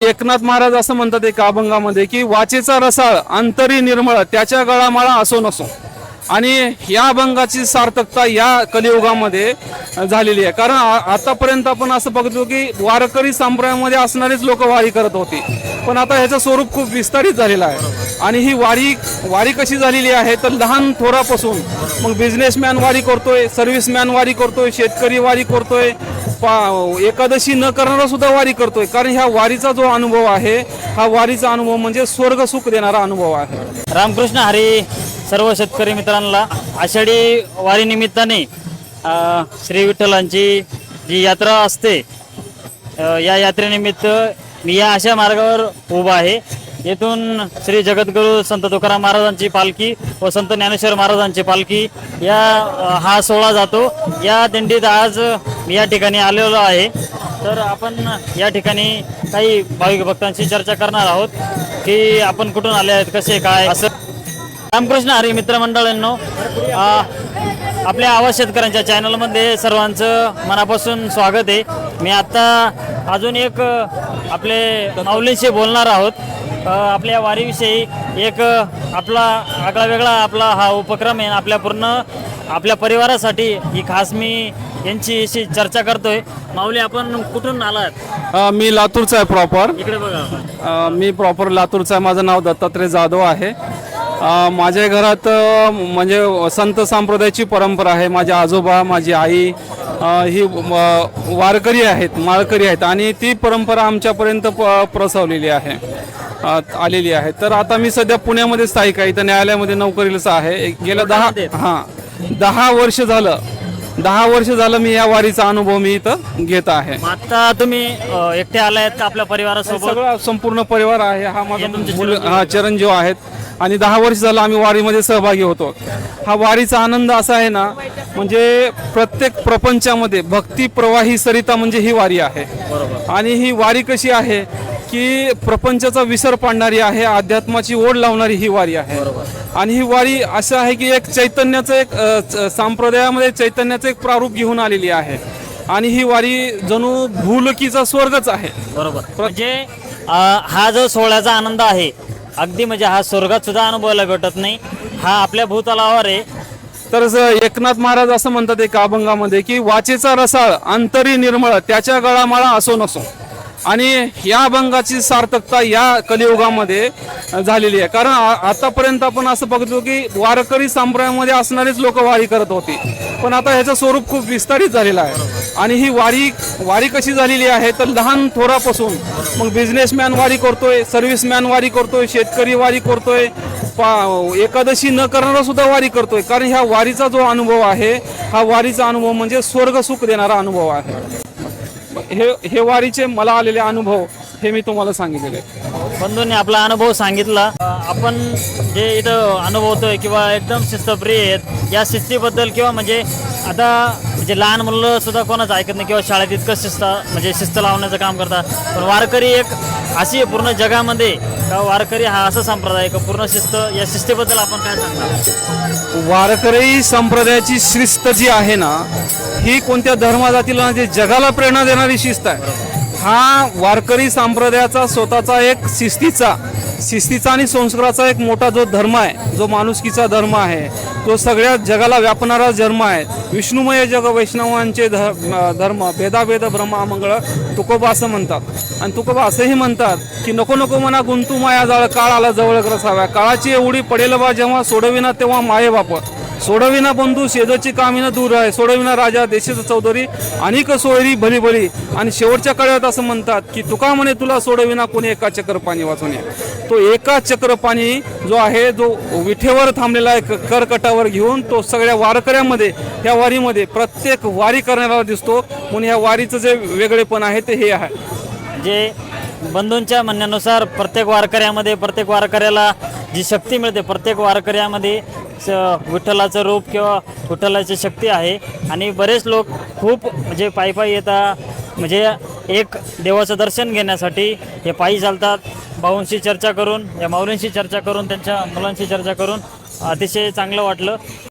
एकनाथ महाराज असं म्हणतात एका अभंगामध्ये की वाचेचा रसाळ अंतरी निर्मळ त्याच्या गळामाळा असो नसो. आणि या अभंगाची सार्थकता या कलियुगामध्ये झालेली आहे. कारण आतापर्यंत आपण असं बघतो की वारकरी संप्रदायामध्ये असणारेच लोक वारी करत होते. पण आता ह्याचं स्वरूप खूप विस्तारित झालेलं आहे. आणि ही वारी वारी कशी झालेली आहे तर लहान थोरापासून. मग बिझनेसमॅन वारी करतोय सर्व्हिसमॅन वारी करतोय शेतकरी वारी करतोय पा- एकादशी न करणारा सुद्धा वारी करतोय. कारण ह्या वारीचा जो अनुभव आहे हा वारीचा अनुभव म्हणजे स्वर्ग सुख देणारा अनुभव आहे. रामकृष्ण हरी सर्व शेतकरी मित्रांना आषाढी वारीनिमित्ताने श्री विठ्ठलांची जी यात्रा असते या यात्रेनिमित्त मी या अशा मार्गावर उभा आहे. येथून श्री जगद्गुरु संत तुकाराम महाराजांची पालखी व संत ज्ञानेश्वर महाराजांची पालखी या हा सोहळा जातो. या दिंडीत आज मी या ठिकाणी आलेलो आहे. तर आपण या ठिकाणी काही भाविक भक्तांशी चर्चा करणार आहोत की आपण कुठून आले आहेत कसे काय असं. रामकृष्ण हरी मित्रमंडळींनो आ, आपल्या आवाज शेतकऱ्यांच्या चॅनलमध्ये सर्वांचं मनापासून स्वागत आहे. मी आता अजून एक आपले माऊलींशी बोलणार आहोत. आपल्या वारीविषयी एक आपला आगळा वेगळा आपला हा उपक्रम आहे आपल्या पूर्ण आपल्या परिवारासाठी ही खास मी यांची अशी चर्चा करतोय. माऊली आपण कुठून आलात? मी लातूरचा आहे प्रॉपर इकडे बघा. मी प्रॉपर लातूरचा आहे. माझं नाव दत्तात्रय जाधव आहे. माझ्या घरात म्हणजे संत संप्रदायाची परंपरा आहे. माझे आजोबा माझी आई ही वारकरी आहेत माळकरी आहेत. आणि ती परंपरा आमच्यापर्यंत प- प्रसवलेली आहे. आलेली आहे. तर आता मी सध्या पुण्यामध्ये स्थायिक आहे. इथं न्यायालयामध्ये नोकरीलाच आहे. गेल्या दहा हां दहा वर्ष झालं. दहा वर्ष झालं मी या वारीचा अनुभव मी इथं घेत आहे. आता तुम्ही एकटे आलायत का आपल्या परिवारासोबत? सगळा संपूर्ण परिवार आहे. हा माझा हा चिरंजीव आहेत. आणि दहा वर्ष झालं आम्ही वारीमध्ये सहभागी होतो. हा वारीचा आनंद असा आहे ना म्हणजे प्रत्येक प्रपंचामध्ये भक्ती प्रवाही सरिता म्हणजे ही वारी आहे. आणि ही वारी कशी आहे की प्रपंचाचा विसर पाडणारी आहे अध्यात्माची ओढ लावणारी ही वारी आहे. आणि ही वारी असं आहे की एक चैतन्याचं एक संप्रदायामध्ये चैतन्याचं एक प्रारूप घेऊन आलेली आहे. आणि ही वारी जणू भूलकीचा स्वर्गच आहे. बरोबर. म्हणजे हा जो सोहळ्याचा आनंद आहे अगदी म्हणजे हा स्वर्गात सुद्धा अनुभवायला भेटत नाही. हा आपल्या भूतलावर आहे. तर ज- एकनाथ महाराज असं म्हणतात एका अभंगामध्ये की वाचेचा रसाळ अंतरी निर्मळ त्याच्या गळामाळा असो नसो. आणि या अभंगाची सार्थकता या कलियुगामध्ये झालेली आहे. कारण आ- आतापर्यंत आपण असं बघतो की वारकरी संप्रदायामध्ये असणारेच लोक वारी करत होती. पण आता ह्याचं स्वरूप खूप विस्तारित झालेलं आहे. आणि ही वारी वारी कशी झालेली आहे तर लहान थोरापासून मग बिझनेसमॅन वारी करतोय सर्व्हिसमॅन वारी करतोय शेतकरी वारी करतोय पा- एकादशी न करणारा सुद्धा वारी करतोय. कारण ह्या वारीचा जो अनुभव आहे हा वारीचा अनुभव म्हणजे स्वर्ग सुख देणारा अनुभव आहे. हे हे वारीचे मला आलेले अनुभव हे मी तुम्हाला सांगितलेले बंधूंनी आपला अनुभव सांगितला. आपण जे इथं अनुभवतोय किंवा एकदम शिस्तप्रिय आहेत या शिस्तीबद्दल किंवा म्हणजे आता म्हणजे लहान मुलं सुद्धा कोणाचं ऐकत नाही किंवा शाळेत इतकं शिस्त म्हणजे शिस्त लावण्याचं काम करतात. पण वारकरी एक अशी आहे पूर्ण जगामध्ये का वारकरी हा असा संप्रदाय का पूर्ण शिस्त या शिस्तीबद्दल आपण काय सांगणार? वारकरी संप्रदायाची शिस्त जी आहे ना ही कोणत्या धर्मजातीला जे जगाला प्रेरणा देणारी शिस्त आहे. हा वारकरी संप्रदायाचा स्वतःचा एक शिस्तीचा शिस्तीचा आणि संस्काराचा एक मोठा जो धर्म आहे जो माणुसकीचा धर्म आहे तो सगळ्या जगाला व्यापणारा धर्म आहे. विष्णुमय जग वैष्णवांचे ध- धर्म भेदाभेद ब्रह्मा मंगळ तुकोबा असं म्हणतात. आणि तुकोबा असंही म्हणतात की नको नको म्हणा गुंतू माया जाळ काळ आला जवळ रसाव्या काळाची एवढी पडेल बा जेव्हा सोडविना तेव्हा माये बाप. सोडविना बंधू शेजाची कामिना दूर आहे. सोडविना राजा देशाचा चौधरी अनेक सोयरी भली भली आणि शेवटच्या काळात असं म्हणतात की तुका म्हणे तुला सोडविना कोणी एका चक्र पाणी वाचून तो एका चक्र पाणी जो आहे जो विठेवर थांबलेला आहे क- करकटावर घेऊन तो सगळ्या वारकऱ्यामध्ये ह्या वारीमध्ये प्रत्येक वारी करणारा दिसतो. म्हणून या वारीचं जे वेगळेपण आहे ते हे आहे. जे बंधूंच्या म्हणण्यानुसार प्रत्येक वारकऱ्यामध्ये प्रत्येक वारकऱ्याला जी शक्ती मिळते प्रत्येक वारकऱ्यामध्ये स- विठ्ठलाचं रूप किंवा विठ्ठलाची शक्ती आहे. आणि बरेच लोक खूप म्हणजे पायी पायी येतात म्हणजे एक देवाचं दर्शन घेण्यासाठी हे पायी चालतात. भाऊंशी चर्चा करून या माऊलींशी चर्चा करून त्यांच्या मुलांशी चर्चा करून अतिशय चांगलं वाटलं.